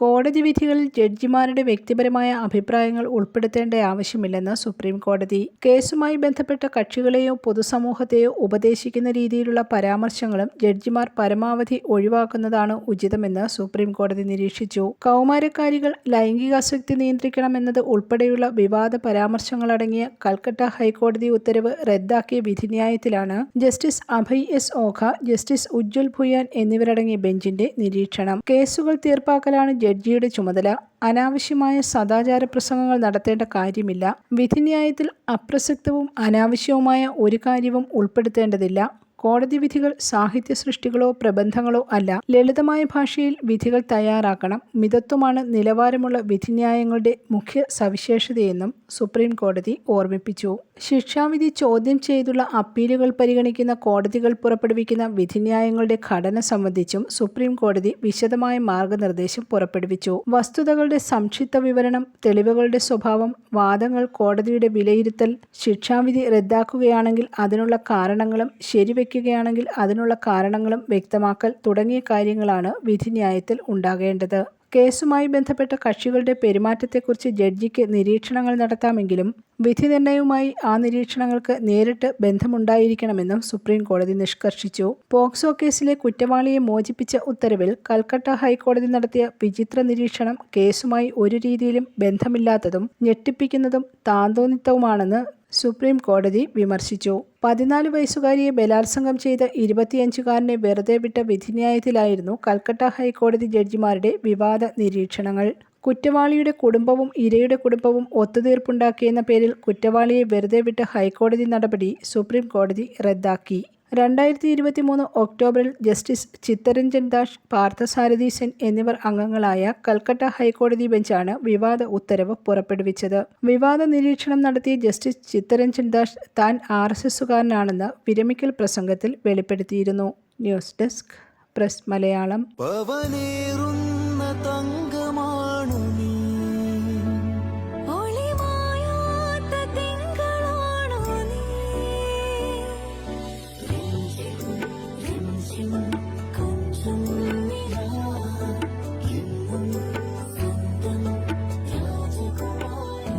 കോടതി വിധികളിൽ ജഡ്ജിമാരുടെ വ്യക്തിപരമായ അഭിപ്രായങ്ങൾ ഉൾപ്പെടുത്തേണ്ട ആവശ്യമില്ലെന്ന് സുപ്രീം കോടതി. കേസുമായി ബന്ധപ്പെട്ട കക്ഷികളെയോ പൊതുസമൂഹത്തെയോ ഉപദേശിക്കുന്ന രീതിയിലുള്ള പരാമർശങ്ങളും ജഡ്ജിമാർ പരമാവധി ഒഴിവാക്കുന്നതാണ് ഉചിതമെന്ന് സുപ്രീം കോടതി നിരീക്ഷിച്ചു. കൗമാരക്കാരികൾ ലൈംഗികാസക്തി നിയന്ത്രിക്കണമെന്നത് ഉൾപ്പെടെയുള്ള വിവാദ പരാമർശങ്ങളടങ്ങിയ കൽക്കട്ട ഹൈക്കോടതി ഉത്തരവ് റദ്ദാക്കിയ വിധിന്യായത്തിലാണ് justice Abhay S Oka justice Ujjal Bhuyan എന്നിവരടങ്ങിയ ബെഞ്ചിന്റെ നിരീക്ഷണം. കേസുകൾ തീർപ്പാക്കലാണ് ജഡ്ജിയുടെ ചുമതല അനാവശ്യമായ സദാചാര പ്രസംഗങ്ങൾ നടത്തേണ്ട കാര്യമില്ല. വിധിന്യായത്തിൽ അപ്രസക്തവും അനാവശ്യവുമായ ഒരു കാര്യവും ഉൾപ്പെടുത്തേണ്ടതില്ല. കോടതി വിധികൾ സാഹിത്യ സൃഷ്ടികളോ പ്രബന്ധങ്ങളോ അല്ല. ലളിതമായ ഭാഷയിൽ വിധികൾ തയ്യാറാക്കണം. മിതത്വമാണ് നിലവാരമുള്ള വിധിന്യായങ്ങളുടെ മുഖ്യ സവിശേഷതയെന്നും സുപ്രീം കോടതി ഓർമ്മിപ്പിച്ചു. ശിക്ഷാവിധി ചോദ്യം ചെയ്തുള്ള അപ്പീലുകൾ പരിഗണിക്കുന്ന കോടതികൾ പുറപ്പെടുവിക്കുന്ന വിധിന്യായങ്ങളുടെ ഘടന സംബന്ധിച്ചും സുപ്രീം കോടതി വിശദമായ മാർഗനിർദ്ദേശം പുറപ്പെടുവിച്ചു. വസ്തുതകളുടെ സംക്ഷിപ്ത വിവരണം തെളിവുകളുടെ സ്വഭാവം വാദങ്ങൾ കോടതിയുടെ വിലയിരുത്തൽ ശിക്ഷാവിധി റദ്ദാക്കുകയാണെങ്കിൽ അതിനുള്ള കാരണങ്ങളും ശരിവെക്കുകയാണെങ്കിൽ അതിനുള്ള കാരണങ്ങളും വ്യക്തമാക്കൽ തുടങ്ങിയ കാര്യങ്ങളാണ് വിധിന്യായത്തിൽ ഉണ്ടാകേണ്ടത്. കേസുമായി ബന്ധപ്പെട്ട കക്ഷികളുടെ പെരുമാറ്റത്തെക്കുറിച്ച് ജഡ്ജിക്ക് നിരീക്ഷണങ്ങൾ നടത്താമെങ്കിലും വിധി നിർണയവുമായി ആ നിരീക്ഷണങ്ങൾക്ക് നേരിട്ട് ബന്ധമുണ്ടായിരിക്കണമെന്നും സുപ്രീം കോടതി നിഷ്കർഷിച്ചു. പോക്സോ കേസിലെ കുറ്റവാളിയെ മോചിപ്പിച്ച ഉത്തരവിൽ കൽക്കട്ട ഹൈക്കോടതി നടത്തിയ വിചിത്ര നിരീക്ഷണം കേസുമായി ഒരു രീതിയിലും ബന്ധമില്ലാത്തതും ഞെട്ടിപ്പിക്കുന്നതും താന്തോന്നിത്തവുമാണെന്ന് സുപ്രീം കോടതി വിമർശിച്ചു. പതിനാല് വയസ്സുകാരിയെ ബലാത്സംഗം ചെയ്ത ഇരുപത്തിയഞ്ചുകാരനെ വെറുതെ വിട്ട വിധിന്യായത്തിലായിരുന്നു കൽക്കട്ട ഹൈക്കോടതി ജഡ്ജിമാരുടെ വിവാദ നിരീക്ഷണങ്ങൾ. കുറ്റവാളിയുടെ കുടുംബവും ഇരയുടെ കുടുംബവും ഒത്തുതീർപ്പുണ്ടാക്കിയെന്ന പേരിൽ കുറ്റവാളിയെ വെറുതെ വിട്ട ഹൈക്കോടതി നടപടി സുപ്രീം കോടതി റദ്ദാക്കി. രണ്ടായിരത്തി ഇരുപത്തി മൂന്ന് ഒക്ടോബറിൽ ജസ്റ്റിസ് ചിത്തരഞ്ജൻ ദാസ് പാർത്ഥസാരഥി സെൻ എന്നിവർ അംഗങ്ങളായ കൽക്കട്ട ഹൈക്കോടതി ബെഞ്ചാണ് വിവാദ ഉത്തരവ് പുറപ്പെടുവിച്ചത്. വിവാദ നിരീക്ഷണം നടത്തിയ ജസ്റ്റിസ് ചിത്തരഞ്ജൻ ദാസ് താൻ ആർ എസ് എസുകാരനാണെന്ന് വിരമിക്കൽ പ്രസംഗത്തിൽ വെളിപ്പെടുത്തിയിരുന്നു. News desk press Malayalam.